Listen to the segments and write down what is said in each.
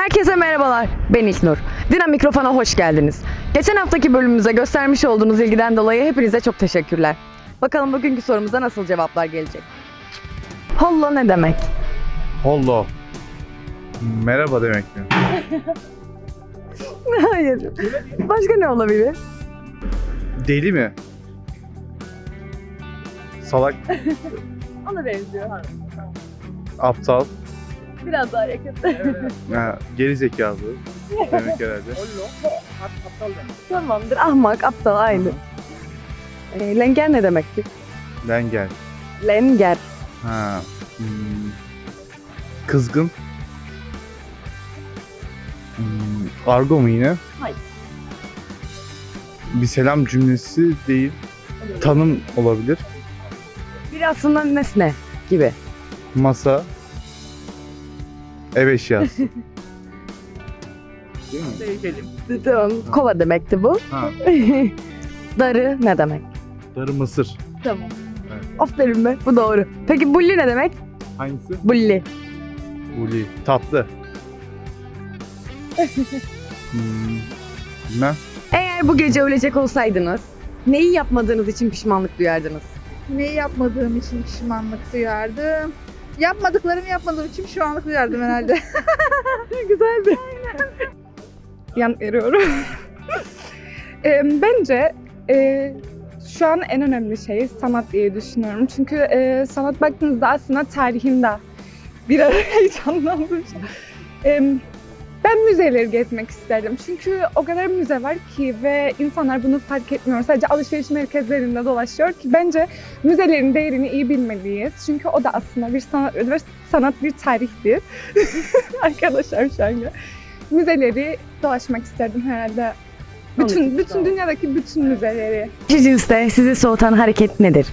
Herkese merhabalar. Ben İlknur. Dinam Mikrofon'a hoş geldiniz. Geçen haftaki bölümümüze göstermiş olduğunuz ilgiden dolayı hepinize çok teşekkürler. Bakalım bugünkü sorumuza nasıl cevaplar gelecek. Holla ne demek? Hollo. Merhaba demek mi? Hayır. Başka ne olabilir? Deli mi? Salak, Ona benziyor. aptal, Biraz daha yakın. ha, geri zekalı demek herhalde. Tamamdır. Ahmak, aptal aynı. E, lenger ne demektir? Lengel. Lenger. Ha. hmm, Kızgın. Hmm, Argo mu yine? Hayır. Bir selam cümlesi değil. Tanım olabilir. Bir aslında nesne gibi. Masa. Ev eşyası. Değil mi? Tamam. Kova demekti bu. Ha. Darı ne demek? Darı mısır. Tamam. Evet. Aferin be. Bu doğru. Peki bulli ne demek? Hangisi? Bulli. Uli. Tatlı. hmm, bilmem. Eğer bu gece ölecek olsaydınız neyi yapmadığınız için pişmanlık duyardınız? Neyi yapmadığım için pişmanlık duyardım. Yapmadıklarımı yapmadığım için pişmanlık duyardım herhalde. Güzeldi. Yan veriyorum. Eee, bence eee, şu an en önemli şey sanat diye düşünüyorum. Çünkü eee, sanat baktığınızda aslında tarihinde bir ara heyecanlandım. Eee, ben müzeleri gezmek isterdim. Çünkü o kadar müze var ki ve insanlar bunu fark etmiyor. Sadece alışveriş merkezlerinde dolaşıyor ki bence müzelerin değerini iyi bilmeliyiz. Çünkü o da aslında bir sanat ve sanat bir tarihtir. Arkadaşlar şu an ya. Müzeleri dolaşmak isterdim herhalde. Bütün bütün dünyadaki bütün müzeleri. İkinci cinste sizi soğutan hareket nedir?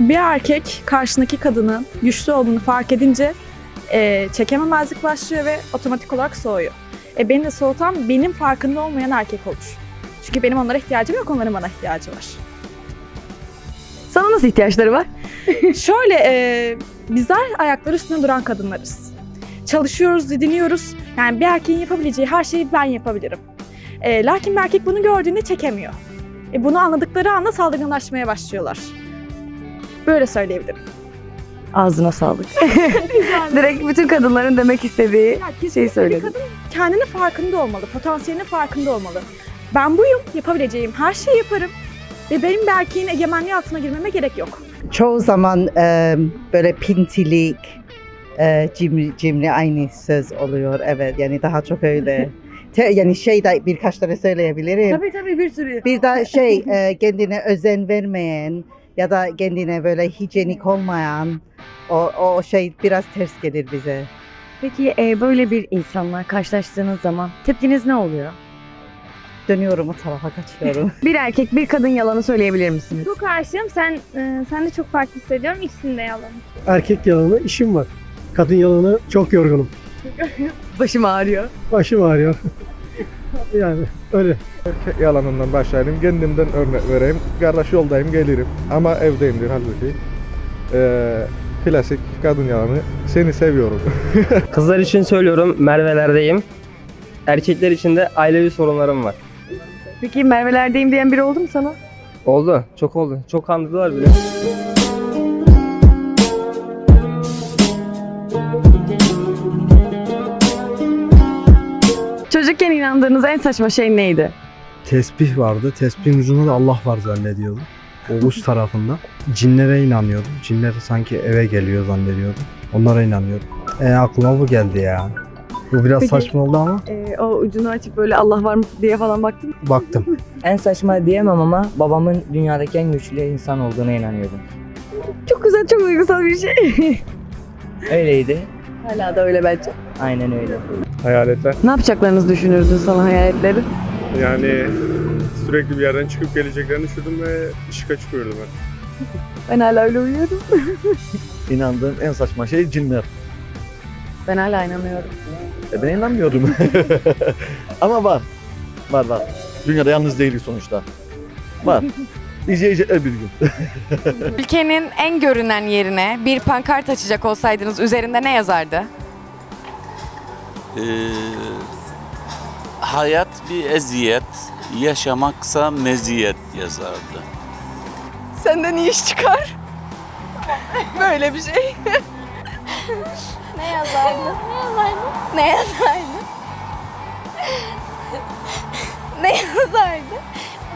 Bir erkek karşındaki kadının güçlü olduğunu fark edince e, çekememezlik başlıyor ve otomatik olarak soğuyor. E, beni de soğutan benim farkında olmayan erkek olur. Çünkü benim onlara ihtiyacım yok, onların bana ihtiyacı var. Sana nasıl ihtiyaçları var? Şöyle, e, bizler ayakları üstünde duran kadınlarız. Çalışıyoruz, didiniyoruz. Yani bir erkeğin yapabileceği her şeyi ben yapabilirim. E, lakin bir erkek bunu gördüğünde çekemiyor. E, bunu anladıkları anda saldırganlaşmaya başlıyorlar. Böyle söyleyebilirim. Ağzına sağlık. Direkt bütün kadınların demek istediği Ya şeyi kesinlikle bir söyledim. kadın kendinin farkında olmalı, potansiyelinin farkında olmalı. Ben buyum, yapabileceğim her şeyi yaparım. Ve benim bir erkeğin egemenliği altına girmeme gerek yok. çoğu zaman e, böyle pintilik, e, cimri, cimri aynı söz oluyor. Evet yani daha çok öyle. Te, yani şey de birkaç tane söyleyebilirim. Tabii tabii bir sürü. Bir de şey e, kendine özen vermeyen ya da kendine böyle hijyenik olmayan o, o şey biraz ters gelir bize. Peki e, böyle bir insanla karşılaştığınız zaman tepkiniz ne oluyor? Dönüyorum o tarafa kaçıyorum. Bir erkek bir kadın yalanı söyleyebilir misiniz? Çok aşığım. Sen e, sen de çok farklı hissediyorum. İkisini de yalan. erkek yalanı işim var. Kadın yalanı çok yorgunum. Başım ağrıyor. Başım ağrıyor. Yani öyle. yalanından başlayayım. Kendimden örnek vereyim. Kardeş yoldayım gelirim. Ama evdeyimdir halbuki. Ee, klasik kadın yalanı. Seni seviyorum. Kızlar için söylüyorum Merve'lerdeyim. Erkekler için de ailevi sorunlarım var. Peki Merve'lerdeyim diyen biri oldu mu sana? Oldu. Çok oldu. Çok kandırdılar bile. İnandığınız en saçma şey neydi? Tesbih vardı. Tesbihin ucunda da Allah var zannediyordum. O uç tarafında. Cinlere inanıyordum. Cinler sanki eve geliyor zannediyordum. Onlara inanıyordum. E aklıma bu geldi ya. Bu biraz Peki. saçma oldu ama E, o ucunu açıp böyle Allah var mı diye falan baktın mı? baktım. En saçma diyemem ama babamın dünyadaki en güçlü insan olduğuna inanıyordum. Çok güzel, çok duygusal bir şey. Öyleydi. Hala da öyle bence. Aynen öyle. Hayaletler. Ne yapacaklarınızı düşünürdün sana hayaletleri? Yani sürekli bir yerden çıkıp geleceklerini düşündüm ve ışığa çıkıyordum ben. Ben hala öyle uyuyorum. İnandığım en saçma şey cinler. Ben hala inanıyorum. E ben inanmıyorum. Ama var. Var var. Dünyada yalnız değiliz sonuçta. Var. İzleyecekler bir gün. Ülkenin en görünen yerine bir pankart açacak olsaydınız üzerinde ne yazardı? Ee, hayat bir eziyet, yaşamaksa meziyet yazardı. Senden iyi iş çıkar. Böyle bir şey. Ne yazardı? Ne yazardı? Ne yazardı? ne yazardı?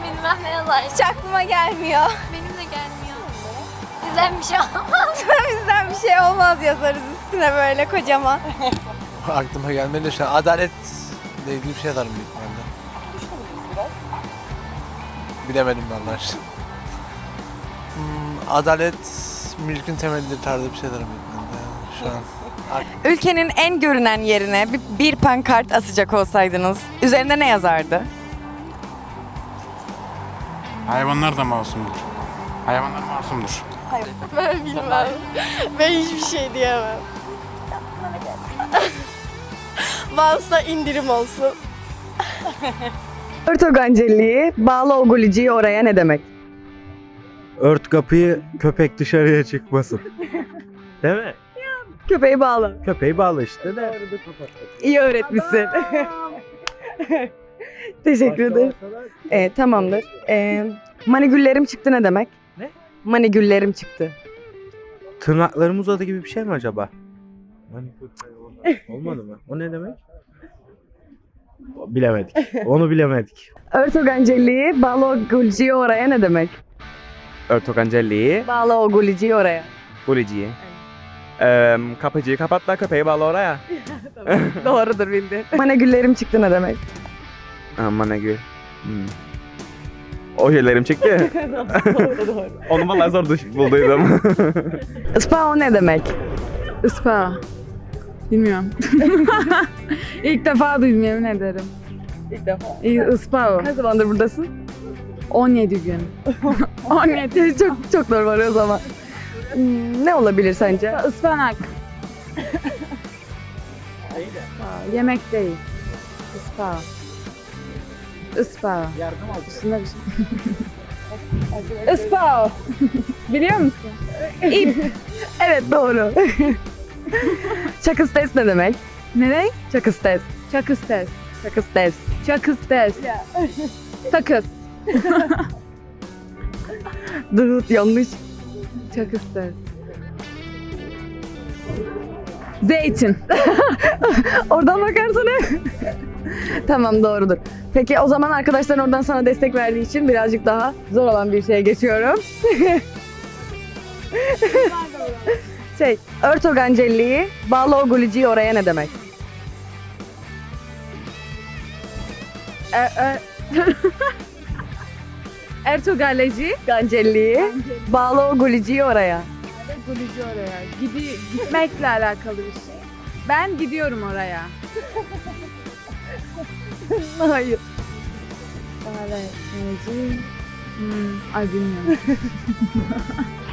Bilmem ne yazardı. Hiç aklıma gelmiyor. Benim de gelmiyor. Bizden bir şey olmaz. Bizden bir şey olmaz yazarız üstüne böyle kocaman. Aklıma gelmedi şu an. Adalet ile ilgili bir şey yazarım büyük ihtimalle. Bilemedim vallahi işte. Hmm, adalet mülkün temelidir tarzı bir şey yazarım büyük ihtimalle. Şu an. Ülkenin en görünen yerine bir, bir pankart asacak olsaydınız üzerinde ne yazardı? Hayvanlar da masumdur. Hayvanlar masumdur. Ben bilmem. Ben hiçbir şey diyemem. Varsa indirim olsun. Örtoganceliği bağlı oguliciyi oraya ne demek? Ört kapıyı köpek dışarıya çıkmasın. Değil mi? Köpeği bağla. Köpeği bağlı işte de. İyi öğretmişsin. Teşekkür ederim. Ee, tamamdır. Ee, manigüllerim çıktı ne demek? Ne? Manigüllerim çıktı. Tırnaklarım uzadı gibi bir şey mi acaba? Olmadı mı? O ne demek? Bilemedik. Onu bilemedik. Örtoganceliği bağlı oguliciyi oraya ne demek? Örtokancelliği, Bağlı oguliciyi oraya. Gulici'yi. Ee, kapıcıyı kapat da köpeği bağla oraya. Doğrudur bildi. Manigüllerim çıktı ne demek? Aman ne gül. Hmm. Ojelerim çıktı. Onu vallahi zor düş bulduydum. Ispao ne demek? Ispa. Bilmiyorum. İlk defa duydum yemin ederim. İlk defa. Ispa Ne zamandır buradasın? 17 gün. 17. çok çok normal o zaman. Hmm, ne olabilir sence? Ispanak. Ispa. Yemek değil. Ispa. Ispa. Yardım al. Üstünde bir şey. Ispa. Biliyor musun? Evet doğru. Çakıstes ne demek? Ne renk? Çakıstes. Çakıstes. Çakıstes. Çakıstes. Sakız. Dıt yanlış. Çakıstes. Zeytin. Oradan bakarsana. tamam doğrudur. Peki o zaman arkadaşların oradan sana destek verdiği için birazcık daha zor olan bir şeye geçiyorum. şey, örtogancelliği, bağlı oguliciyi oraya ne demek? Er, er... Ertogaleci. Gancelliği, bağlı oguliciyi oraya. Gulucu oraya. Gidi, gitmekle alakalı bir şey. Ben gidiyorum oraya. Hayır. Öğretmeci. Hmm, ay bilmiyorum.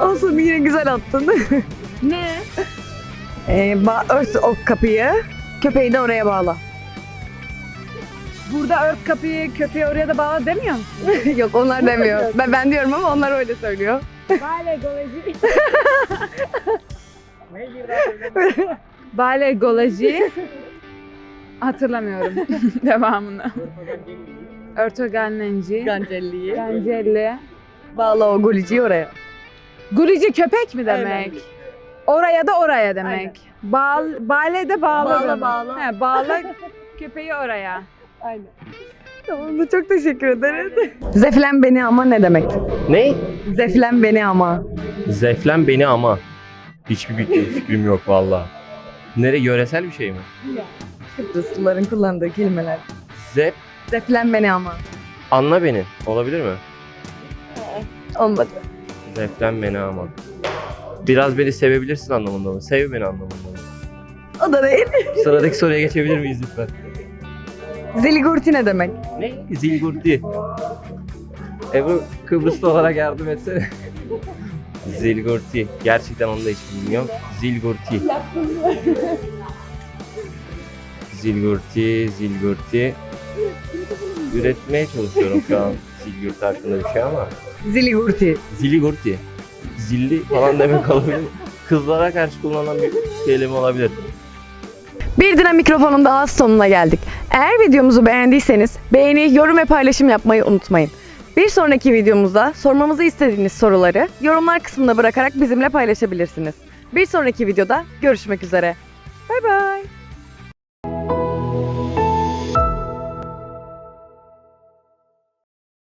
Olsun yine güzel attın. ne? ee, ba- ört o kapıyı, köpeği de oraya bağla. Burada ört kapıyı, köpeği oraya da bağla demiyor musun? Yok onlar demiyor. ben, ben diyorum ama onlar öyle söylüyor. Bale goleci. Bale goleci. Hatırlamıyorum devamını. Örtoganlenci. Gancelliği. Gancelli. Bağla oguliciyi oraya. Gurici köpek mi demek? Aynen. Oraya da oraya demek. Bağ, bale de bağla Bağla, demek. bağla. He, bağla köpeği oraya. Aynen. Tamam da çok teşekkür ederim. Zeflen beni ama ne demek? ne? Zeflen beni ama. Zeflen beni ama. Hiçbir fikrim, fikrim yok valla. Nere yöresel bir şey mi? Kıbrıslıların kullandığı kelimeler. Zep, Zeflen beni ama. anla beni. Olabilir mi? Olmadı. Zeflen beni ama. Biraz beni sevebilirsin anlamında mı? Sev beni anlamında mı? O da değil. Sıradaki soruya geçebilir miyiz lütfen? Ziligurti ne demek? Ne? Zilgurti. Ebru Kıbrıslı olarak yardım etsene. Zilgurti. Gerçekten onu da hiç bilmiyorum. Zilgurti. Zilgurti, Zilgurti. Üretmeye çalışıyorum şu an Zilgurti hakkında bir şey ama. Ziligurti. Ziligurti. Zilli falan demek olabilir. Kızlara karşı kullanılan bir kelime olabilir. Bir Dinam mikrofonun daha sonuna geldik. Eğer videomuzu beğendiyseniz beğeni, yorum ve paylaşım yapmayı unutmayın. Bir sonraki videomuzda sormamızı istediğiniz soruları yorumlar kısmına bırakarak bizimle paylaşabilirsiniz. Bir sonraki videoda görüşmek üzere. Bay bay.